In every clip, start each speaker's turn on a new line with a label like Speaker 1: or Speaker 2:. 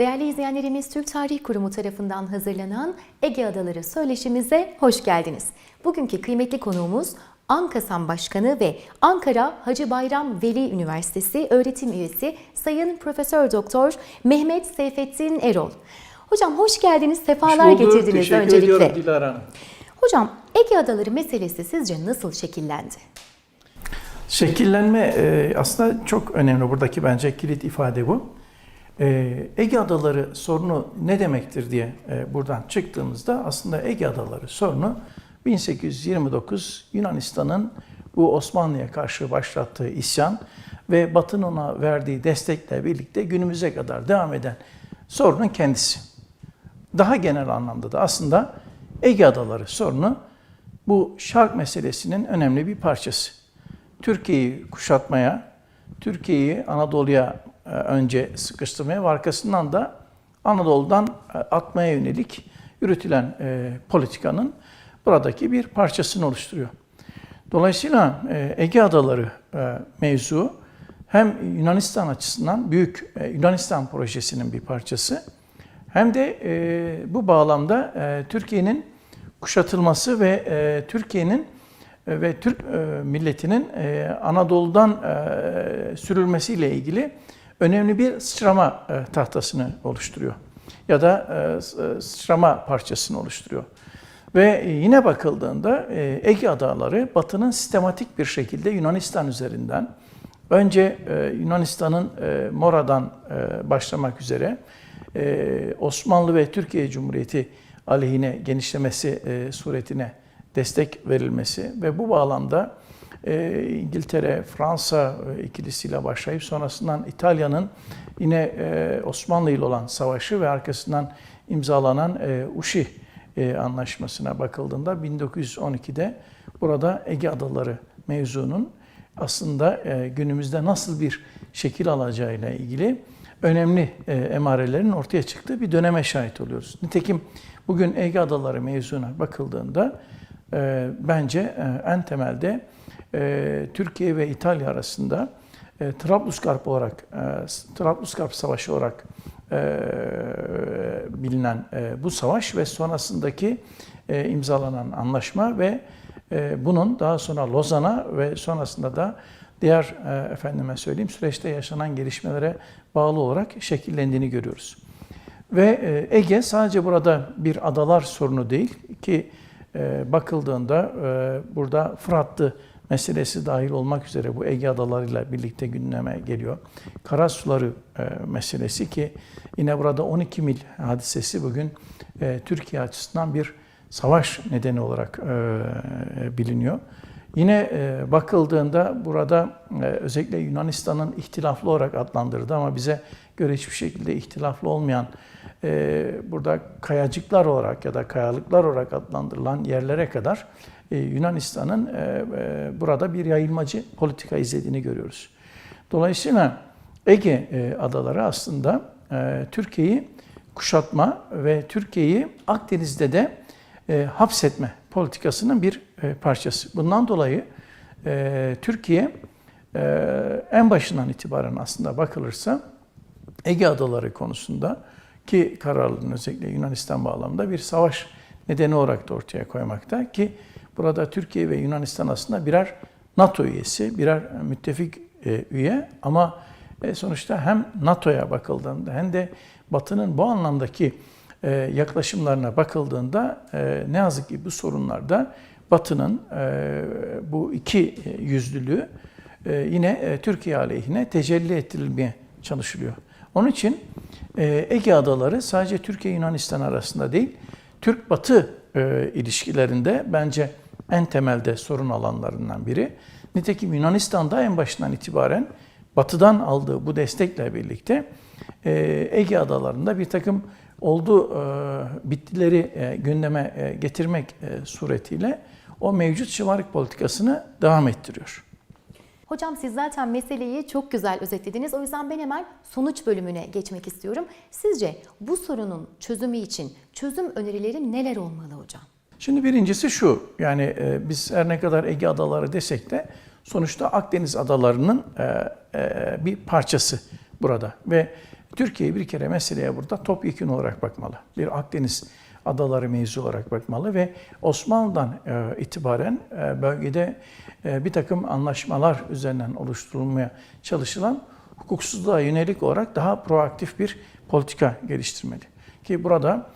Speaker 1: Değerli izleyenlerimiz Türk Tarih Kurumu tarafından hazırlanan Ege Adaları Söyleşimize hoş geldiniz. Bugünkü kıymetli konuğumuz Ankasam Başkanı ve Ankara Hacı Bayram Veli Üniversitesi öğretim üyesi Sayın Profesör Doktor Mehmet Seyfettin Erol. Hocam hoş geldiniz, sefalar
Speaker 2: Hoş bulduk.
Speaker 1: getirdiniz
Speaker 2: Teşekkür
Speaker 1: öncelikle.
Speaker 2: ediyorum Dilara Hanım.
Speaker 1: Hocam Ege Adaları meselesi sizce nasıl şekillendi?
Speaker 2: Şekillenme e, aslında çok önemli. Buradaki bence kilit ifade bu. E, Ege Adaları sorunu ne demektir diye e, buradan çıktığımızda aslında Ege Adaları sorunu 1829 Yunanistan'ın bu Osmanlı'ya karşı başlattığı isyan ve Batı'nın ona verdiği destekle birlikte günümüze kadar devam eden sorunun kendisi. Daha genel anlamda da aslında Ege Adaları sorunu bu şark meselesinin önemli bir parçası. Türkiye'yi kuşatmaya, Türkiye'yi Anadolu'ya önce sıkıştırmaya ve arkasından da Anadolu'dan e, atmaya yönelik yürütülen e, politikanın buradaki bir parçasını oluşturuyor. Dolayısıyla e, Ege Adaları e, mevzu hem Yunanistan açısından büyük e, Yunanistan projesinin bir parçası hem de e, bu bağlamda e, Türkiye'nin kuşatılması ve e, Türkiye'nin e, ve Türk e, milletinin e, Anadolu'dan e, sürülmesiyle ilgili önemli bir sıçrama e, tahtasını oluşturuyor. Ya da e, e, sıçrama parçasını oluşturuyor. Ve yine bakıldığında Ege Adaları Batı'nın sistematik bir şekilde Yunanistan üzerinden önce Yunanistan'ın Mora'dan başlamak üzere Osmanlı ve Türkiye Cumhuriyeti aleyhine genişlemesi suretine destek verilmesi ve bu bağlamda e, İngiltere, Fransa e, ikilisiyle başlayıp sonrasından İtalya'nın yine e, Osmanlı ile olan savaşı ve arkasından imzalanan e, Uşi anlaşmasına bakıldığında 1912'de burada Ege Adaları mevzunun aslında günümüzde nasıl bir şekil alacağıyla ilgili önemli emarelerin ortaya çıktığı bir döneme şahit oluyoruz. Nitekim bugün Ege Adaları mevzuna bakıldığında bence en temelde e, Türkiye ve İtalya arasında e, Trablusgarp olarak, e, Trablusgarp Savaşı olarak e, bilinen e, bu savaş ve sonrasındaki e, imzalanan anlaşma ve e, bunun daha sonra Lozan'a ve sonrasında da diğer e, efendime söyleyeyim süreçte yaşanan gelişmelere bağlı olarak şekillendiğini görüyoruz. Ve e, Ege sadece burada bir adalar sorunu değil ki e, bakıldığında e, burada Fıratlı meselesi dahil olmak üzere bu Ege adalarıyla birlikte gündeme geliyor. Karasuları e, meselesi ki yine burada 12 mil hadisesi bugün e, Türkiye açısından bir savaş nedeni olarak e, biliniyor. Yine bakıldığında burada özellikle Yunanistan'ın ihtilaflı olarak adlandırdı ama bize göre hiçbir şekilde ihtilaflı olmayan e, burada kayacıklar olarak ya da kayalıklar olarak adlandırılan yerlere kadar e, Yunanistan'ın e, e, burada bir yayılmacı politika izlediğini görüyoruz. Dolayısıyla Ege e, adaları aslında e, Türkiye'yi kuşatma ve Türkiye'yi Akdeniz'de de e, hapsetme politikasının bir e, parçası. Bundan dolayı e, Türkiye e, en başından itibaren aslında bakılırsa Ege Adaları konusunda ki kararlılığın özellikle Yunanistan bağlamında bir savaş nedeni olarak da ortaya koymakta ki burada Türkiye ve Yunanistan aslında birer NATO üyesi, birer müttefik e, üye ama e, sonuçta hem NATO'ya bakıldığında hem de Batı'nın bu anlamdaki e, yaklaşımlarına bakıldığında ne yazık ki bu sorunlarda Batı'nın bu iki yüzlülüğü yine Türkiye aleyhine tecelli ettirilmeye çalışılıyor. Onun için e, Ege Adaları sadece Türkiye Yunanistan arasında değil, Türk-Batı e, ilişkilerinde bence en temelde sorun alanlarından biri. Nitekim Yunanistan'da en başından itibaren Batı'dan aldığı bu destekle birlikte e, Ege Adaları'nda bir takım oldu bittileri gündeme getirmek suretiyle o mevcut şımarık politikasını devam ettiriyor.
Speaker 1: Hocam siz zaten meseleyi çok güzel özetlediniz. O yüzden ben hemen sonuç bölümüne geçmek istiyorum. Sizce bu sorunun çözümü için çözüm önerileri neler olmalı hocam?
Speaker 2: Şimdi birincisi şu, yani e, biz her ne kadar Ege Adaları desek de sonuçta Akdeniz adalarının e, e, bir parçası burada ve Türkiye bir kere meseleye burada topyekun olarak bakmalı. Bir Akdeniz adaları mevzu olarak bakmalı ve Osmanlı'dan e, itibaren e, bölgede e, bir takım anlaşmalar üzerinden oluşturulmaya çalışılan hukuksuzluğa yönelik olarak daha proaktif bir politika geliştirmeli. Ki burada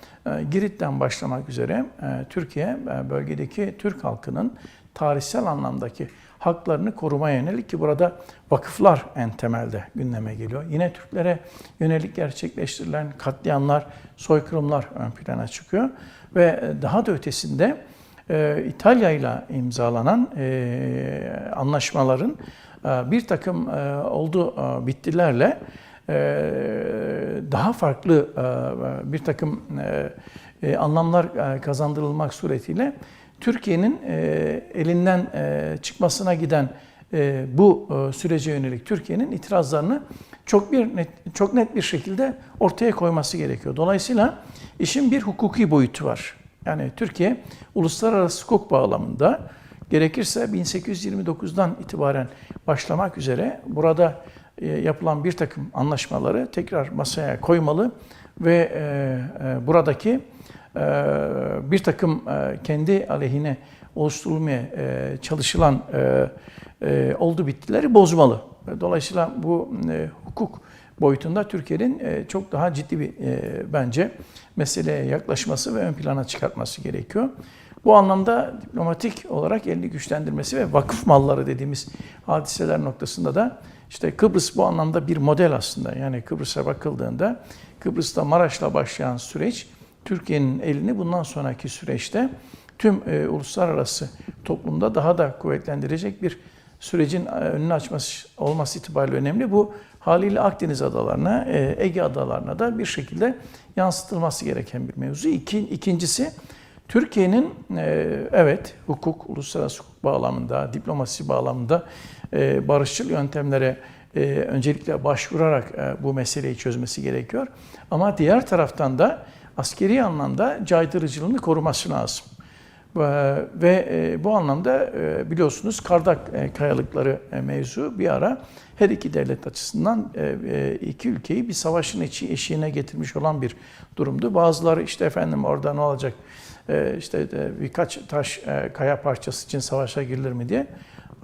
Speaker 2: Girit'ten başlamak üzere Türkiye bölgedeki Türk halkının tarihsel anlamdaki haklarını korumaya yönelik ki burada vakıflar en temelde gündeme geliyor. Yine Türklere yönelik gerçekleştirilen katliamlar, soykırımlar ön plana çıkıyor ve daha da ötesinde e, İtalya ile imzalanan e, anlaşmaların e, bir takım e, oldu e, bittilerle e, daha farklı e, bir takım e, e, anlamlar e, kazandırılmak suretiyle Türkiye'nin e, elinden e, çıkmasına giden e, bu sürece yönelik Türkiye'nin itirazlarını çok bir net, çok net bir şekilde ortaya koyması gerekiyor. Dolayısıyla işin bir hukuki boyutu var. Yani Türkiye uluslararası hukuk bağlamında gerekirse 1829'dan itibaren başlamak üzere burada yapılan bir takım anlaşmaları tekrar masaya koymalı ve buradaki bir takım e, kendi aleyhine oluşturulmaya e, çalışılan e, oldu bittileri bozmalı. Dolayısıyla bu hukuk boyutunda Türkiye'nin çok daha ciddi bir bence meseleye yaklaşması ve ön plana çıkartması gerekiyor. Bu anlamda diplomatik olarak elini güçlendirmesi ve vakıf malları dediğimiz hadiseler noktasında da işte Kıbrıs bu anlamda bir model aslında. Yani Kıbrıs'a bakıldığında Kıbrıs'ta Maraş'la başlayan süreç Türkiye'nin elini bundan sonraki süreçte tüm e, uluslararası toplumda daha da kuvvetlendirecek bir sürecin e, önünü açması olması itibariyle önemli. Bu haliyle Akdeniz adalarına, e, Ege adalarına da bir şekilde yansıtılması gereken bir mevzu. İki, ikincisi Türkiye'nin e, evet hukuk, uluslararası hukuk bağlamında, diplomasi bağlamında e, barışçıl yöntemlere e, öncelikle başvurarak e, bu meseleyi çözmesi gerekiyor. Ama diğer taraftan da askeri anlamda caydırıcılığını koruması lazım. Ve e, bu anlamda e, biliyorsunuz Kardak e, kayalıkları mevzu bir ara her iki devlet açısından iki ülkeyi bir savaşın içi eşiğine getirmiş olan bir durumdu. Bazıları işte efendim orada ne olacak işte birkaç taş kaya parçası için savaşa girilir mi diye.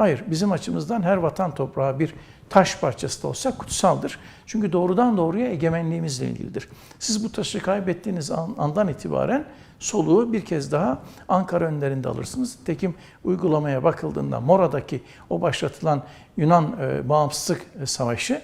Speaker 2: Hayır bizim açımızdan her vatan toprağı bir taş parçası da olsa kutsaldır. Çünkü doğrudan doğruya egemenliğimizle ilgilidir. Siz bu taşı kaybettiğiniz andan itibaren soluğu bir kez daha Ankara önlerinde alırsınız. Tekim uygulamaya bakıldığında Mora'daki o başlatılan Yunan e, bağımsızlık savaşı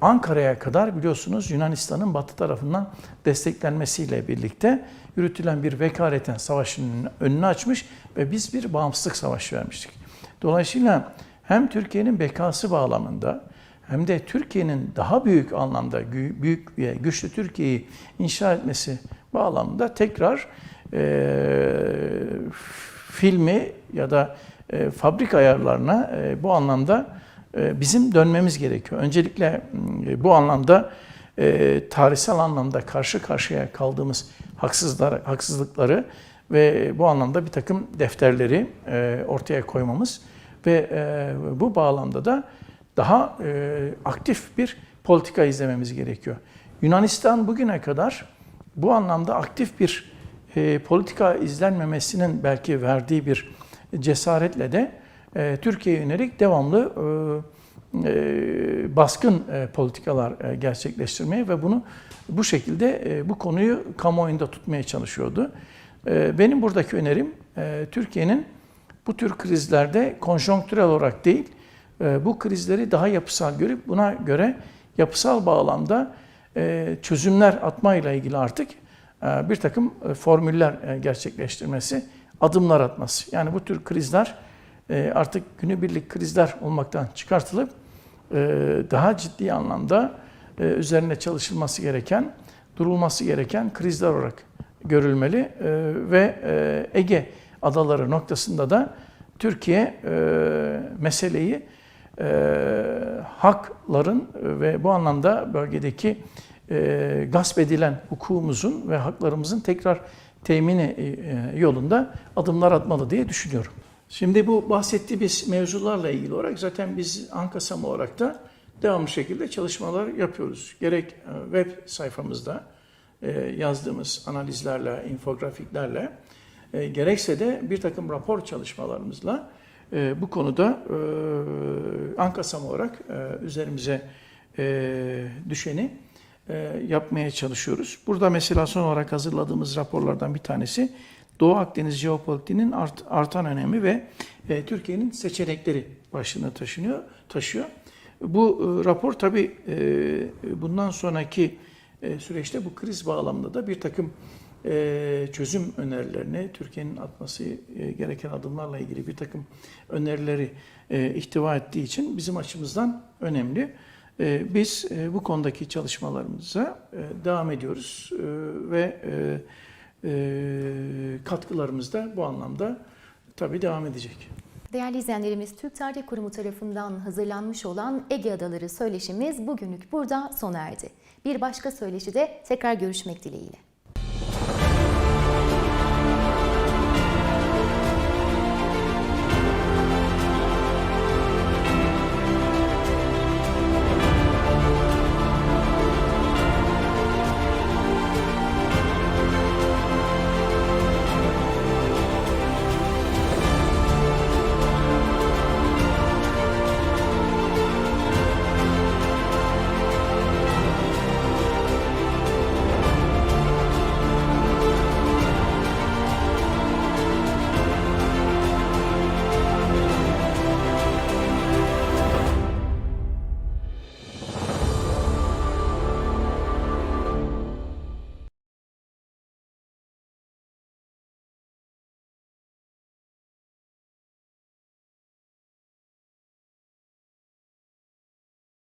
Speaker 2: Ankara'ya kadar biliyorsunuz Yunanistan'ın batı tarafından desteklenmesiyle birlikte yürütülen bir vekaleten savaşın önünü açmış ve biz bir bağımsızlık savaşı vermiştik. Dolayısıyla hem Türkiye'nin bekası bağlamında hem de Türkiye'nin daha büyük anlamda büyük güçlü Türkiye'yi inşa etmesi bağlamında tekrar e, filmi ya da e, fabrika ayarlarına e, bu anlamda e, bizim dönmemiz gerekiyor. Öncelikle e, bu anlamda e, tarihsel anlamda karşı karşıya kaldığımız haksızlar, haksızlıkları ve bu anlamda bir takım defterleri e, ortaya koymamız ve e, bu bağlamda da daha e, aktif bir politika izlememiz gerekiyor. Yunanistan bugüne kadar bu anlamda aktif bir politika izlenmemesinin belki verdiği bir cesaretle de Türkiye'ye yönelik devamlı baskın politikalar gerçekleştirmeye ve bunu bu şekilde bu konuyu kamuoyunda tutmaya çalışıyordu. E, benim buradaki önerim e, Türkiye'nin bu tür krizlerde konjonktürel olarak değil, e, bu krizleri daha yapısal görüp buna göre yapısal bağlamda e, çözümler atmayla ilgili artık bir takım formüller gerçekleştirmesi, adımlar atması. Yani bu tür krizler artık günübirlik krizler olmaktan çıkartılıp daha ciddi anlamda üzerine çalışılması gereken, durulması gereken krizler olarak görülmeli ve Ege adaları noktasında da Türkiye meseleyi hakların ve bu anlamda bölgedeki e, gasp edilen hukukumuzun ve haklarımızın tekrar temini e, yolunda adımlar atmalı diye düşünüyorum. Şimdi bu bahsettiğimiz mevzularla ilgili olarak zaten biz Ankasam olarak da devamlı şekilde çalışmalar yapıyoruz. Gerek e, web sayfamızda e, yazdığımız analizlerle, infografiklerle, e, gerekse de bir takım rapor çalışmalarımızla e, bu konuda e, Ankasam olarak e, üzerimize e, düşeni e, yapmaya çalışıyoruz. Burada mesela son olarak hazırladığımız raporlardan bir tanesi Doğu Akdeniz jeopolitiğinin art, artan önemi ve e, Türkiye'nin seçenekleri başlığını taşınıyor, taşıyor. Bu e, rapor tabii e, bundan sonraki e, süreçte bu kriz bağlamında da bir takım e, çözüm önerilerini, Türkiye'nin atması e, gereken adımlarla ilgili bir takım önerileri e, ihtiva ettiği için bizim açımızdan önemli. E, Biz e, bu konudaki çalışmalarımıza e, devam ediyoruz e, ve e, e, katkılarımız da bu anlamda tabii devam edecek.
Speaker 1: Değerli izleyenlerimiz, Türk Tarih Kurumu tarafından hazırlanmış olan Ege Adaları söyleşimiz bugünlük burada sona erdi. Bir başka söyleşide tekrar görüşmek dileğiyle.